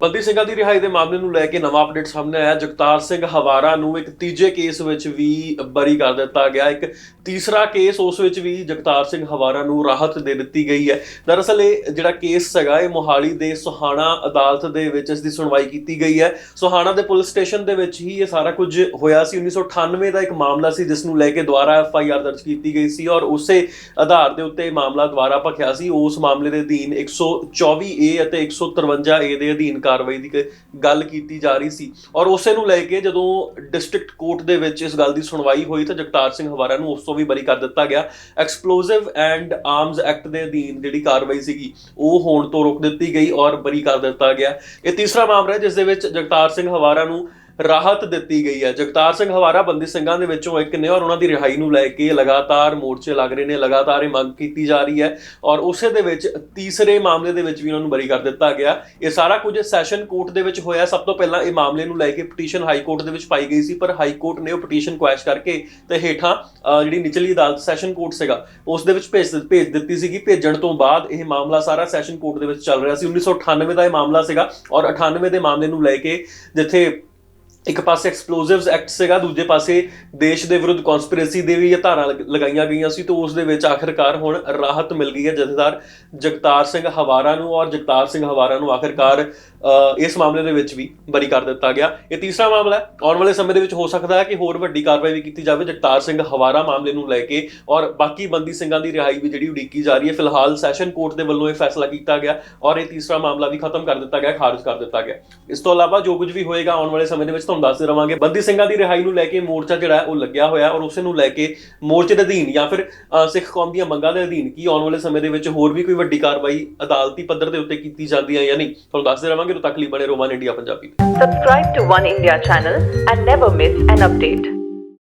ਬੰਦੀ ਸਿੰਘਾਂ ਦੀ ਰਿਹਾਈ ਦੇ ਮਾਮਲੇ ਨੂੰ ਲੈ ਕੇ ਨਵਾਂ ਅਪਡੇਟ ਸਾਹਮਣੇ ਆਇਆ। ਜਗਤਾਰ ਸਿੰਘ ਹਵਾਰਾ ਨੂੰ ਇੱਕ ਤੀਜੇ ਕੇਸ ਵਿੱਚ ਵੀ ਬਰੀ ਕਰ ਦਿੱਤਾ ਗਿਆ। ਇੱਕ ਤੀਸਰਾ ਕੇਸ ਉਸ ਵਿੱਚ ਵੀ ਜਗਤਾਰ ਸਿੰਘ ਹਵਾਰਾ ਨੂੰ ਰਾਹਤ ਦੇ ਦਿੱਤੀ ਗਈ ਹੈ। ਦਰਅਸਲ ਇਹ ਜਿਹੜਾ ਕੇਸ ਹੈਗਾ, ਇਹ ਮੋਹਾਲੀ ਦੇ ਸੁਹਾਣਾ ਅਦਾਲਤ ਦੇ ਵਿੱਚ ਇਸ ਦੀ ਸੁਣਵਾਈ ਕੀਤੀ ਗਈ ਹੈ। ਸੁਹਾਣਾ ਦੇ ਪੁਲਿਸ ਸਟੇਸ਼ਨ ਦੇ ਵਿੱਚ ਹੀ ਇਹ ਸਾਰਾ ਕੁਝ ਹੋਇਆ ਸੀ। 1998 ਦਾ ਇੱਕ ਮਾਮਲਾ ਸੀ, ਜਿਸ ਨੂੰ ਲੈ ਕੇ ਦੁਬਾਰਾ ਐਫ ਆਈ ਆਰ ਦਰਜ ਕੀਤੀ ਗਈ ਸੀ ਔਰ ਉਸੇ ਆਧਾਰ ਦੇ ਉੱਤੇ ਇਹ ਮਾਮਲਾ ਦੁਬਾਰਾ ਭਖਿਆ ਸੀ। ਉਸ ਮਾਮਲੇ ਦੇ ਅਧੀਨ 124 ਏ ਅਤੇ 153 ਏ ਦੇ ਅਧੀਨ ਕਾਰਵਾਈ ਦੀ ਗੱਲ ਕੀਤੀ ਜਾ ਰਹੀ ਸੀ। ਔਰ ਉਸੇ ਨੂੰ ਲੈ ਕੇ ਜਦੋਂ ਡਿਸਟ੍ਰਿਕਟ ਕੋਰਟ ਦੇ ਵਿੱਚ ਇਸ ਗੱਲ ਦੀ ਸੁਣਵਾਈ ਹੋਈ ਤਾਂ ਜਗਤਾਰ ਸਿੰਘ ਹਵਾਰਾ ਨੂੰ ਉਸ ਤੋਂ ਵੀ ਬਰੀ ਕਰ ਦਿੱਤਾ ਗਿਆ। ਐਕਸਪਲੋਸਿਵ ਐਂਡ ਆਰਮਸ ਐਕਟ ਦੇ ਅਧੀਨ ਜਿਹੜੀ ਕਾਰਵਾਈ ਸੀਗੀ, ਉਹ ਹੋਣ ਤੋਂ ਰੋਕ ਦਿੱਤੀ ਗਈ ਔਰ ਬਰੀ ਕਰ ਦਿੱਤਾ ਗਿਆ। ਇਹ ਤੀਸਰਾ ਮਾਮਲਾ ਹੈ, ਜਿਸ ਦੇ ਵਿੱਚ ਜਗਤਾਰ ਸਿੰਘ ਹਵਾਰਾ ਨੂੰ ਰਾਹਤ ਦਿੱਤੀ ਗਈ ਹੈ। ਜਗਤਾਰ ਸਿੰਘ ਹਵਾਰਾ ਬੰਦੀ ਸਿੰਘਾਂ ਦੇ ਵਿੱਚੋਂ ਇੱਕ ਨੇ ਔਰ ਉਹਨਾਂ ਦੀ ਰਿਹਾਈ ਨੂੰ ਲੈ ਕੇ ਲਗਾਤਾਰ ਮੋਰਚੇ ਲੱਗ ਰਹੇ ਨੇ, ਲਗਾਤਾਰ ਇਹ ਮੰਗ ਕੀਤੀ ਜਾ ਰਹੀ ਹੈ ਔਰ ਉਸੇ ਦੇ ਵਿੱਚ ਤੀਸਰੇ ਮਾਮਲੇ ਦੇ ਵਿੱਚ ਵੀ ਉਹਨਾਂ ਨੂੰ ਬਰੀ ਕਰ ਦਿੱਤਾ ਗਿਆ। ਇਹ ਸਾਰਾ ਕੁਝ ਸੈਸ਼ਨ ਕੋਰਟ ਦੇ ਵਿੱਚ ਹੋਇਆ। ਸਭ ਤੋਂ ਪਹਿਲਾਂ ਇਹ ਮਾਮਲੇ ਨੂੰ ਲੈ ਕੇ ਪਟੀਸ਼ਨ ਹਾਈ ਕੋਰਟ ਦੇ ਵਿੱਚ ਪਾਈ ਗਈ ਸੀ, ਪਰ ਹਾਈ ਕੋਰਟ ਨੇ ਉਹ ਪਟੀਸ਼ਨ ਕੁਐਸ਼ ਕਰਕੇ ਤੇ ਹੇਠਾਂ ਜਿਹੜੀ ਨਿਚਲੀ ਅਦਾਲਤ ਸੈਸ਼ਨ ਕੋਰਟ ਸੀਗਾ, ਉਸ ਦੇ ਵਿੱਚ ਭੇਜ ਭੇਜ ਦਿੱਤੀ ਸੀਗੀ। ਭੇਜਣ ਤੋਂ ਬਾਅਦ ਇਹ ਮਾਮਲਾ ਸਾਰਾ ਸੈਸ਼ਨ ਕੋਰਟ ਦੇ ਵਿੱਚ ਚੱਲ ਰਿਹਾ ਸੀ। 1998 ਦਾ ਇਹ ਮਾਮਲਾ ਸੀਗਾ ਔਰ 98 ਦੇ ਮਾਮਲੇ ਨੂੰ ਲੈ ਕੇ ਜਿੱਥੇ ਇੱਕ ਪਾਸੇ ਐਕਸਪਲੋਸਿਵਸ ਐਕਟ ਸੀਗਾ, ਦੂਜੇ ਪਾਸੇ ਦੇਸ਼ ਦੇ ਵਿਰੁੱਧ ਕਨਸਪੀਰੇਸੀ ਦੇ ਵੀ ਇਹ ਧਾਰਾ ਲਗ- ਲਗਾਈਆਂ ਗਈਆਂ ਸੀ ਤੇ ਉਸ ਦੇ ਵਿੱਚ ਆਖਿਰਕਾਰ ਹੁਣ ਰਾਹਤ ਮਿਲ ਗਈ ਹੈ ਜਥੇਦਾਰ ਜਗਤਾਰ ਸਿੰਘ ਹਵਾਰਾ ਨੂੰ ਔਰ ਜਗਤਾਰ ਸਿੰਘ ਹਵਾਰਾ ਨੂੰ ਆਖਿਰਕਾਰ ਇਸ ਮਾਮਲੇ ਦੇ ਵਿੱਚ ਵੀ ਬਰੀ ਕਰ ਦਿੱਤਾ ਗਿਆ। ਇਹ ਤੀਸਰਾ ਮਾਮਲਾ ਹੈ। ਆਉਣ ਵਾਲੇ ਸਮੇਂ ਦੇ ਵਿੱਚ ਹੋ ਸਕਦਾ ਹੈ ਕਿ ਹੋਰ ਵੱਡੀ ਕਾਰਵਾਈ ਵੀ ਕੀਤੀ ਜਾਵੇ। ਜਗਤਾਰ ਸਿੰਘ ਹਵਾਰਾ ਮਾਮਲੇ ਨੂੰ ਲੈ ਕੇ ਔਰ ਬਾਕੀ ਬੰਦੀ ਸਿੰਘਾਂ ਦੀ ਰਿਹਾਈ ਵੀ ਜਿਹੜੀ ਉਡੀਕੀ ਜਾ ਰਹੀ ਹੈ। ਫਿਲਹਾਲ ਸੈਸ਼ਨ ਕੋਰਟ ਦੇ ਵੱਲੋਂ ਇਹ ਫੈਸਲਾ ਕੀਤਾ ਗਿਆ ਔਰ ਇਹ ਤੀਸਰਾ ਮਾਮਲਾ ਵੀ ਖਤਮ ਕਰ ਦਿੱਤਾ ਗਿਆ, ਖਾਰਜ ਕਰ ਦਿੱਤਾ ਗਿਆ। ਇਸ ਤੋਂ ਇਲਾਵਾ ਜੋ ਕੁਝ ਵੀ ਹੋਏਗਾ ਆਉਣ ਵਾਲੇ ਸਮੇਂ ਦੇ ਵਿੱਚ ਤੁਹਾਨੂੰ ਦੱਸਦੇ ਰਵਾਂਗੇ। ਬੰਦੀ ਸਿੰਘਾਂ ਦੀ ਰਿਹਾਈ ਨੂੰ ਲੈ ਕੇ ਮੋਰਚਾ ਜਿਹੜਾ ਉਹ ਲੱਗਿਆ ਹੋਇਆ ਔਰ ਉਸੇ ਨੂੰ ਲੈ ਕੇ ਮੋਰਚੇ ਦੇ ਅਧੀਨ ਜਾਂ ਫਿਰ ਸਿੱਖ ਕੌਮ ਦੀਆਂ ਮੰਗਾਂ ਦੇ ਅਧੀਨ ਕੀ ਆਉਣ ਵਾਲੇ ਸਮੇਂ ਦੇ ਵਿੱਚ ਹੋਰ ਵੀ ਕੋਈ ਵੱਡੀ ਕਾਰਵਾਈ ਅਦਾਲਤੀ ਪੱਧਰ ਦੇ ਉੱਤੇ ਕੀਤੀ ਜਾਂਦੀ ਹੈ ਜਾਂ ਨਹੀਂ? ਤੁਹਾਨੂੰ ਦੱਸਦੇ ਰਵਾਂਗੇ। ਉਦੋਂ ਤੱਕ ਲਈ ਬਣੇ ਰੋਮਾਨ India Punjabi Subscribe to One India channel and never miss an update.